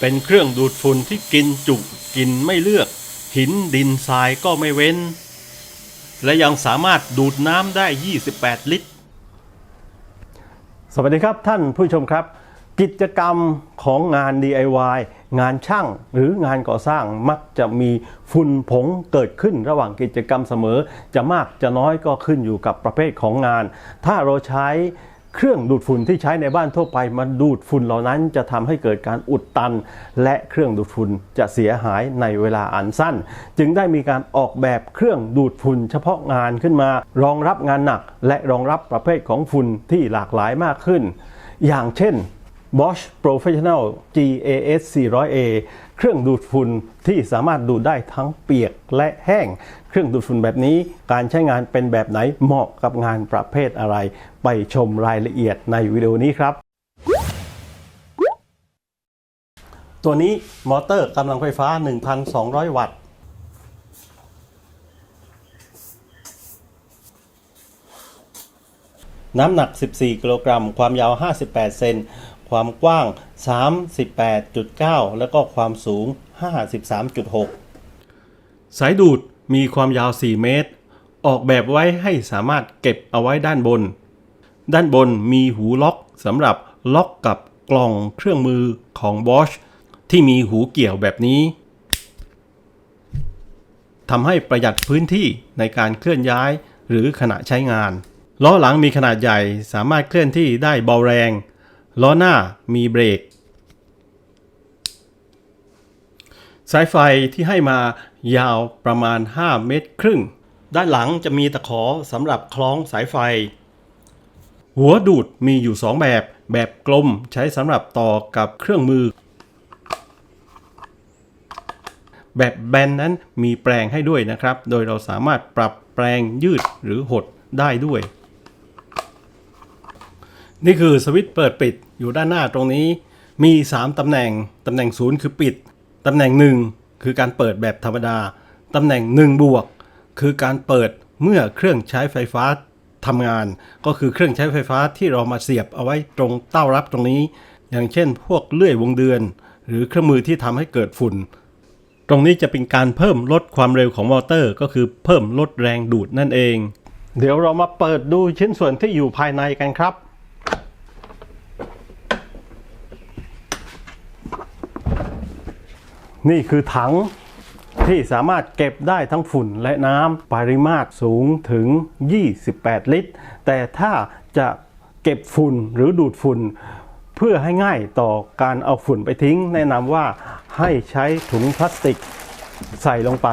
เป็นเครื่องดูดฝุ่นที่กินจุกกินไม่เลือก หินดินทรายก็ไม่เว้น และยังสามารถดูดน้ำได้ 28 ลิตร สวัสดีครับท่านผู้ชมครับ กิจกรรมของงาน DIY งานช่างหรืองานก่อสร้างมักจะมีฝุ่นผงเกิดขึ้นระหว่างกิจกรรมเสมอ จะมากจะน้อยก็ขึ้นอยู่กับประเภทของงาน ถ้าเราใช้ เครื่องดูดฝุ่นที่ใช้ในบ้านทั่วไปมาดูดฝุ่นเหล่านั้นจะทำให้เกิดการอุดตัน และเครื่องดูดฝุ่นจะเสียหายในเวลาอันสั้น จึงได้มีการออกแบบเครื่องดูดฝุ่นเฉพาะงานขึ้นมา รองรับงานหนัก และรองรับประเภทของฝุ่นที่หลากหลายมากขึ้น อย่างเช่น Bosch Professional GAS 400A เครื่องดูดฝุ่นที่สามารถดูดได้ทั้งเปียกและแห้ง เครื่องดูดฝุ่นแบบนี้ การใช้งานเป็นแบบไหนเหมาะกับงานประเภทอะไร ไปชมรายละเอียดในวิดีโอนี้ครับตัวนี้มอเตอร์กำลังไฟฟ้า 1,200 วัตต์ น้ำหนัก 14 กิโลกรัม ความยาว 58 เซน ความกว้าง 38.9 แล้วก็ความสูง 53.6 สายดูด มีความยาว 4 เมตร ออกแบบไว้ให้สามารถเก็บเอาไว้ด้านบน ด้านบนมีหูล็อกสำหรับล็อกกับกล่องเครื่องมือของ Bosch ที่มีหูเกี่ยวแบบนี้ทำให้ประหยัดพื้นที่ในการเคลื่อนย้ายหรือขณะใช้งาน ล้อหลังมีขนาดใหญ่สามารถเคลื่อนที่ได้เบาแรง ล้อหน้ามีเบรก สายไฟที่ให้มา ยาวประมาณ 5 เมตรครึ่ง ด้านหลังจะมีตะขอสำหรับคล้องสายไฟ หัวดูดมีอยู่ 2 แบบ แบบกลมใช้สำหรับต่อกับเครื่องมือ แบบแบนนั้นมีแปลงให้ด้วยนะครับ โดยเราสามารถปรับแปลงยืดหรือหดได้ด้วย นี่คือสวิตช์เปิดปิดอยู่ด้านหน้าตรงนี้ มี 3ตำแหน่ง ตำแหน่ง0คือปิด ตำแหน่ง 1 คือการเปิดแบบธรรมดา ตำแหน่ง1บวก คือการเปิดเมื่อเครื่องใช้ไฟฟ้าทำงาน ก็คือเครื่องใช้ไฟฟ้าที่เรามาเสียบเอาไว้ตรงเต้ารับตรงนี้ อย่างเช่น พวกเลื่อยวงเดือน หรือเครื่องมือที่ทำให้เกิดฝุ่น ตรงนี้จะเป็นการเพิ่มลดความเร็วของมอเตอร์ ก็คือเพิ่มลดแรงดูดนั่นเอง เดี๋ยวเรามาเปิดดูชิ้นส่วนที่อยู่ภายในกันครับ นี่คือถังที่สามารถเก็บได้ทั้งฝุ่นและน้ำปริมาตรสูงถึง 28 ลิตร แต่ถ้าจะเก็บฝุ่นหรือดูดฝุ่น เพื่อให้ง่ายต่อการเอาฝุ่นไปทิ้ง แนะนำว่าให้ใช้ถุงพลาสติกใส่ลงไป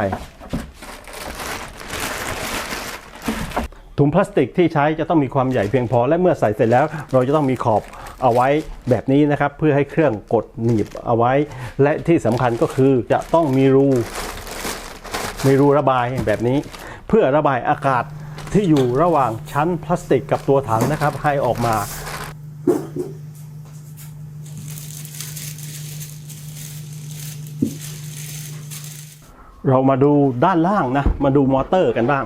ถุงพลาสติกที่ใช้จะต้องมีความใหญ่เพียงพอ และเมื่อใส่เสร็จแล้ว เราจะต้องมีขอบ เอาไว้แบบนี้นะครับ เพื่อให้เครื่องกดหนีบเอาไว้ และที่สำคัญก็คือจะต้องมีรู มีรูระบายแบบนี้ เพื่อระบายอากาศที่อยู่ระหว่างชั้นพลาสติกกับตัวถังนะครับ ให้ออกมาเรามาดูด้านล่างนะ มาดูมอเตอร์กันบ้าง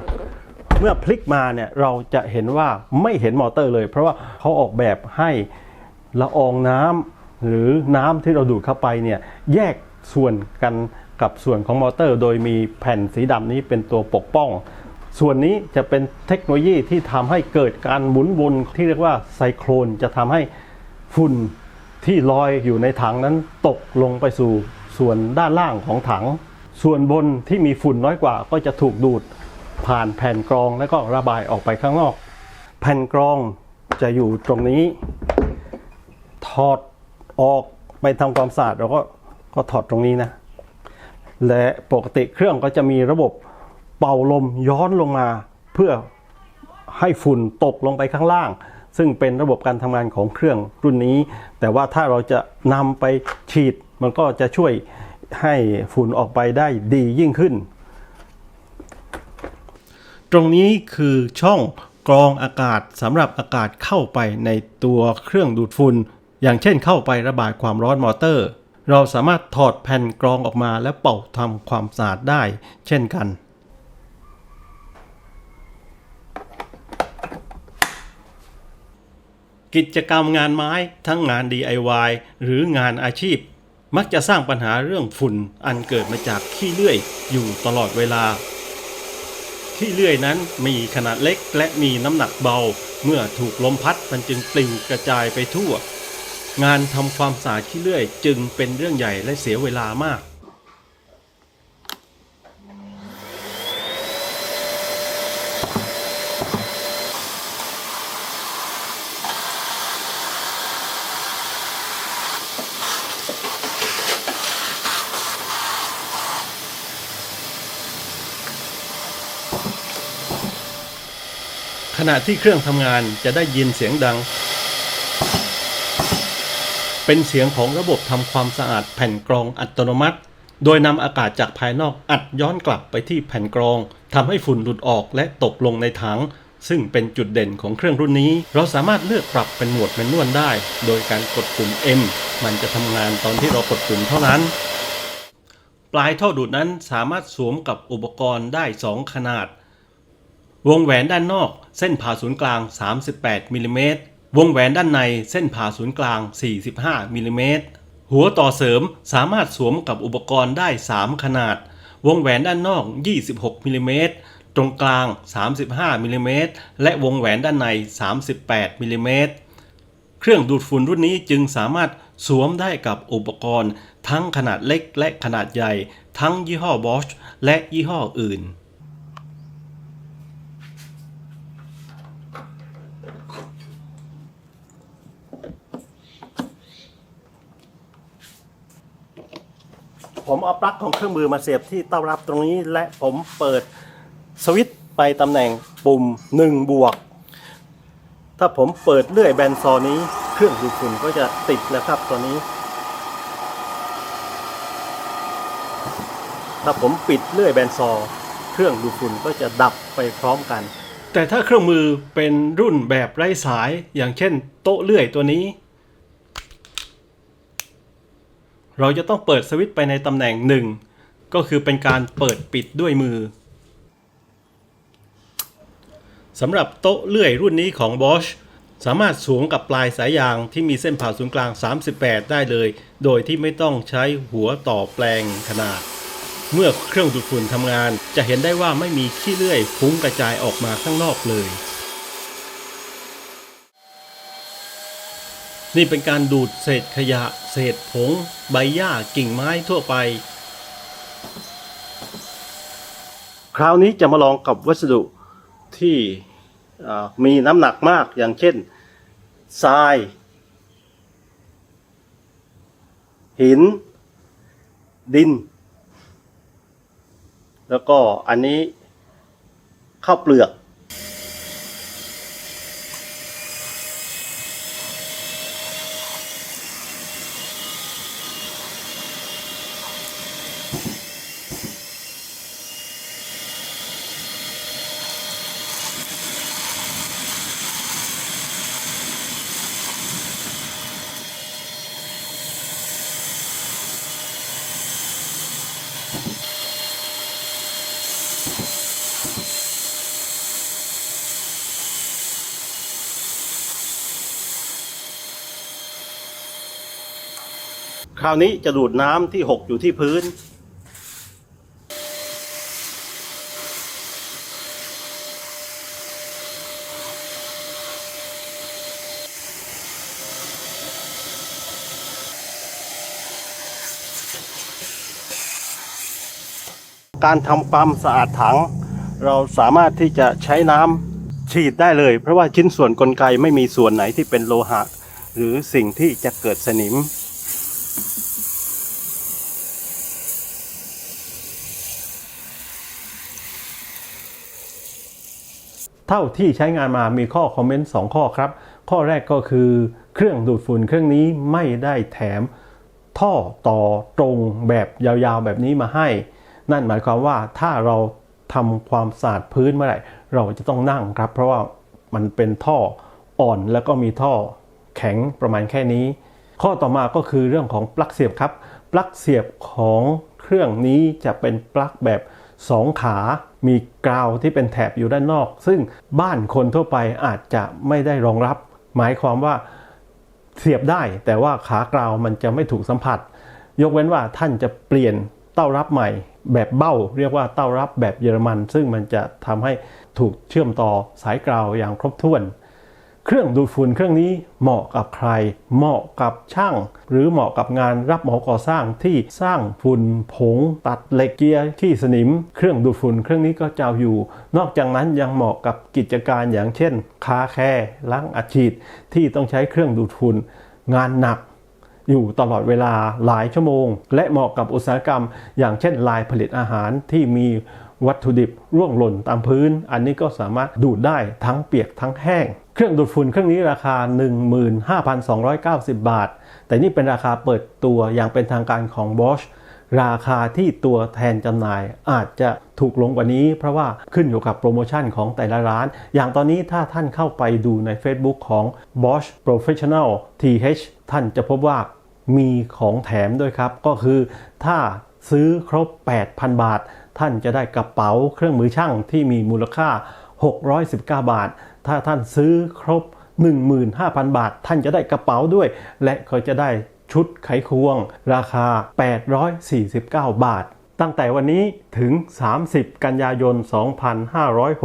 เมื่อพลิกมาเนี่ยเราจะเห็นว่าไม่เห็นมอเตอร์เลย เพราะว่าเขาออกแบบให้ ละอองน้ำหรือน้ำที่เราดูดเข้าไปเนี่ยแยกส่วนกันกับส่วนของมอเตอร์ โดยมีแผ่นสีดำนี้เป็นตัวปกป้อง ส่วนนี้จะเป็นเทคโนโลยีที่ทำให้เกิดการหมุนวนที่เรียกว่าไซโครนจะทำให้ฝุ่นที่ลอยอยู่ในถังนั้นตกลงไปสู่ส่วนด้านล่างของถัง ส่วนบนที่มีฝุ่นน้อยกว่าก็จะถูกดูดผ่านแผ่นกรองแล้วก็ระบายออกไปข้างนอก แผ่นกรองจะอยู่ตรงนี้ อดออกไปทำความสะอาดเราก็ก็ถอดตรงนี้นะ และปกติเครื่องก็จะมีระบบเป่าลมย้อนลงมาเพื่อให้ฝุ่นตกลงไปข้างล่าง ซึ่งเป็นระบบการทำงานของเครื่องรุ่นนี้ แต่ว่าถ้าเราจะนำไปฉีดมันก็จะช่วยให้ฝุ่นออกไปได้ดียิ่งขึ้น ตรงนี้คือช่องกรองอากาศสำหรับอากาศเข้าไปในตัวเครื่องดูดฝุ่น อย่างเช่นเข้าไประบายความร้อนมอเตอร์ เราสามารถถอดแผ่นกรองออกมาแล้วเป่าทำความสะอาดได้ เช่นกัน กิจกรรมงานไม้ทั้งงาน DIY หรืองานอาชีพ มักจะสร้างปัญหาเรื่องฝุ่นอันเกิดมาจากขี้เลื่อยอยู่ตลอดเวลาขี้เลื่อยนั้นมีขนาดเล็กและมีน้ำหนักเบา เมื่อถูกลมพัดมันจึงปลิวกระจายไปทั่ว งานทำความสะอาดขี้เลื่อยจึงเป็นเรื่องใหญ่และเสียเวลามากขณะที่เครื่องทำงานจะได้ยินเสียงดัง เป็นเสียงของระบบทำความสะอาดแผ่นกรองอัตโนมัติ โดยนำอากาศจากภายนอกอัดย้อนกลับไปที่แผ่นกรองทำให้ฝุ่นหลุดออกและตกลงในถัง ซึ่งเป็นจุดเด่นของเครื่องรุ่นนี้ เราสามารถเลือกปรับเป็นโหมดแมนนวลได้ โดยการกดปุ่ม M มันจะทำงานตอนที่เรากดปุ่มเท่านั้น ปลายท่อดูดนั้นสามารถสวมกับอุปกรณ์ได้ 2 ขนาด วงแหวนด้านนอก เส้นผ่าศูนย์กลาง 38มิลลิเมตร วงแหวนด้านในเส้นผ่าศูนย์กลาง 45มิลลิเมตรหัวต่อเสริมสามารถสวมกับอุปกรณ์ได้ 3 ขนาด วงแหวนด้านนอก 26มิลลิเมตรตรงกลาง 35มิลลิเมตรและวงแหวนด้านใน 38มิลลิเมตรเครื่องดูดฝุ่นรุ่นนี้จึงสามารถสวมได้กับอุปกรณ์ ทั้งขนาดเล็กและขนาดใหญ่ ทั้งยี่ห้อ Bosch และยี่ห้ออื่น ผมเอาปลั๊กของเครื่องมือมาเสียบที่เต้ารับตรงนี้ และผมเปิดสวิตช์ไปตำแหน่งปุ่ม1บวก ถ้าผมเปิดเลื่อยแบนซอนี้ เครื่องดูดฝุ่นก็จะติดแล้วครับตัวนี้ ถ้าผมปิดเลื่อยแบนซอ เครื่องดูดฝุ่นก็จะดับไปพร้อมกัน แต่ถ้าเครื่องมือเป็นรุ่นแบบไร้สายอย่างเช่น โต๊ะเลื่อยตัวนี้ เราจะต้องเปิดสวิตช์ไปในตำแหน่งหนึ่งก็คือเป็นการเปิดปิดด้วยมือสำหรับโต๊ะเลื่อยรุ่นนี้ของ Bosch สามารถสวมกับปลายสายยางที่มีเส้นผ่าศูนย์กลาง 38 ได้เลย โดยที่ไม่ต้องใช้หัวต่อแปลงขนาด เมื่อเครื่องดูดฝุ่นทำงาน จะเห็นได้ว่าไม่มีขี้เลื่อยฟุ้งกระจายออกมาข้างนอกเลย นี่เป็นการดูดเศษขยะ เศษผง ใบหญ้ากิ่งไม้ทั่วไป คราวนี้จะมาลองกับวัสดุที่มีน้ำหนักมากอย่างเช่นทราย หิน ดิน แล้วก็อันนี้ข้าวเปลือก ราวนี้จะดูดน้ำที่หกอยู่ที่พื้น การทำความสะอาดถัง เราสามารถที่จะใช้น้ำฉีดได้เลย เพราะว่าชิ้นส่วนกลไกไม่มีส่วนไหนที่เป็นโลหะ หรือสิ่งที่จะเกิดสนิม เท่าที่ใช้งานมามีข้อคอมเมนต์2ข้อครับ ข้อแรกก็คือเครื่องดูดฝุ่นเครื่องนี้ไม่ได้แถมท่อต่อตรงแบบยาวๆแบบนี้มาให้ นั่นหมายความว่าถ้าเราทำความสะอาดพื้นเมื่อไหร่เราจะต้องนั่งครับ เพราะว่ามันเป็นท่ออ่อนแล้วก็มีท่อแข็งประมาณแค่นี้ ข้อต่อมาก็คือเรื่องของปลั๊กเสียบครับ ปลั๊กเสียบของเครื่องนี้จะเป็นปลั๊กแบบ 2ขามีกราวที่เป็นแถบอยู่ด้านนอก ซึ่งบ้านคนทั่วไปอาจจะไม่ได้รองรับ หมายความว่าเสียบได้ แต่ว่าขากราวมันจะไม่ถูกสัมผัส ยกเว้นว่าท่านจะเปลี่ยนเต้ารับใหม่ แบบเบ้า เรียกว่าเต้ารับแบบเยอรมัน ซึ่งมันจะทำให้ถูกเชื่อมต่อสายกราวอย่างครบถ้วน เครื่องดูดฝุ่นเครื่องนี้เหมาะกับใคร เหมาะกับช่าง หรือเหมาะกับงานรับเหมาก่อสร้างที่สร้างฝุ่นผง ตัดเหล็กเกียร์ขี้สนิม เครื่องดูดฝุ่นเครื่องนี้ก็จะอาอยู่ นอกจากนั้นยังเหมาะกับกิจการอย่างเช่น คาแคร์ล้างอัดฉีดที่ต้องใช้เครื่องดูดฝุ่นงานหนัก อยู่ตลอดเวลาหลายชั่วโมง และเหมาะกับอุตสาหกรรม อย่างเช่นลายผลิตอาหารที่มีวัตถุดิบร่วงหล่นตามพื้น อันนี้ก็สามารถดูดได้ทั้งเปียกทั้งแห้ง เครื่องดูดฝุ่นเครื่องนี้ราคา 15,290 บาท แต่นี่เป็นราคาเปิดตัวอย่างเป็นทางการของ Bosch ราคาที่ตัวแทนจำหน่ายอาจจะถูกลงกว่านี้ เพราะว่าขึ้นอยู่กับโปรโมชั่นของแต่ละร้าน อย่างตอนนี้ถ้าท่านเข้าไปดูใน Facebook ของ Bosch Professional TH ท่านจะพบว่ามีของแถมด้วยครับ ก็คือถ้าซื้อครบ 8,000 บาท ท่านจะได้กระเป๋าเครื่องมือช่างที่มีมูลค่า 619 บาท ถ้าท่านซื้อครบ 15,000 บาท ท่านจะได้กระเป๋าด้วย และก็จะได้ชุดไขควง ราคา 849 บาท ตั้งแต่วันนี้ถึง 30 กันยายน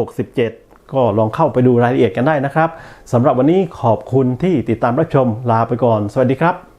2567 ก็ลองเข้าไปดูรายละเอียดกันได้นะครับสำหรับวันนี้ขอบคุณที่ติดตามรับชมลาไปก่อน สวัสดีครับ